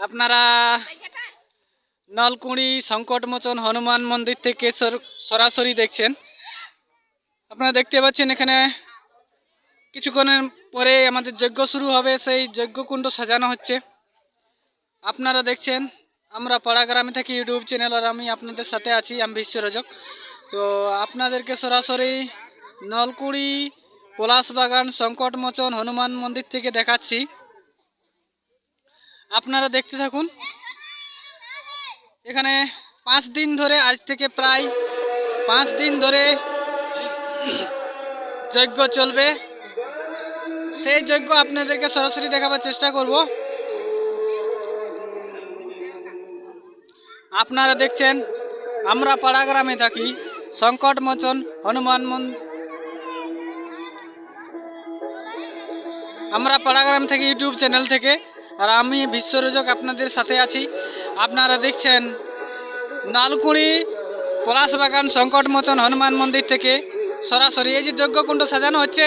আপনারা নলকুড়ি, সংকটমোচন, হনুমান মন্দির থেকে সর- সরাসরি দেখছেন। আপনারা দেখতে পাচ্ছেন এখানে কিছুক্ষণের পরে আমাদের যজ্ঞ শুরু হবে, সেই যজ্ঞকুণ্ড সাজানো হচ্ছে। আপনারা দেখছেন, আমরা পাড়াগ্রামে থাকি, ইউটিউব চ্যানেল, আর আমি আপনাদের সাথে আছি, আমি বিশ্বরজক। তো আপনাদেরকে সরাসরি নলকুড়ি, পলাশবাগান, সংকটমোচন, হনুমান মন্দির থেকে দেখাচ্ছি। আপনারা দেখতে থাকুন। এখানে পাঁচ দিন ধরে, আজ থেকে প্রায় পাঁচ দিন ধরে যজ্ঞ চলবে। সেই যজ্ঞ আপনাদেরকে সরাসরি দেখাবার চেষ্টা করব। আপনারা দেখছেন, আমরা পাড়া গ্রামে থাকি, সংকট মোচন, হনুমান মন আমরা পাড়াগ্রাম থেকে ইউটিউব চ্যানেল থেকে আর আমি বিশ্বরোজক আপনাদের সাথে আছি। আপনারা দেখছেন নালকুড়ি পলাশবাগান সংকটমোচন হনুমান মন্দির থেকে সরাসরি। এই যে যজ্ঞকুণ্ড সাজানো হচ্ছে,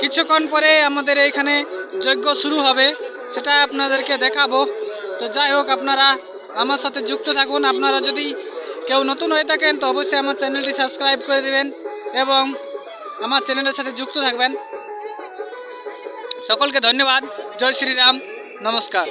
কিছুক্ষণ পরে আমাদের এইখানে যজ্ঞ শুরু হবে, সেটা আপনাদেরকে দেখাবো। তো যাই হোক, আপনারা আমার সাথে যুক্ত থাকুন। আপনারা যদি কেউ নতুন হয়ে থাকেন, তো অবশ্যই আমার চ্যানেলটি সাবস্ক্রাইব করে দেবেন এবং আমার চ্যানেলের সাথে যুক্ত থাকবেন। সকলকে ধন্যবাদ। জয় শ্রীরাম। नमस्कार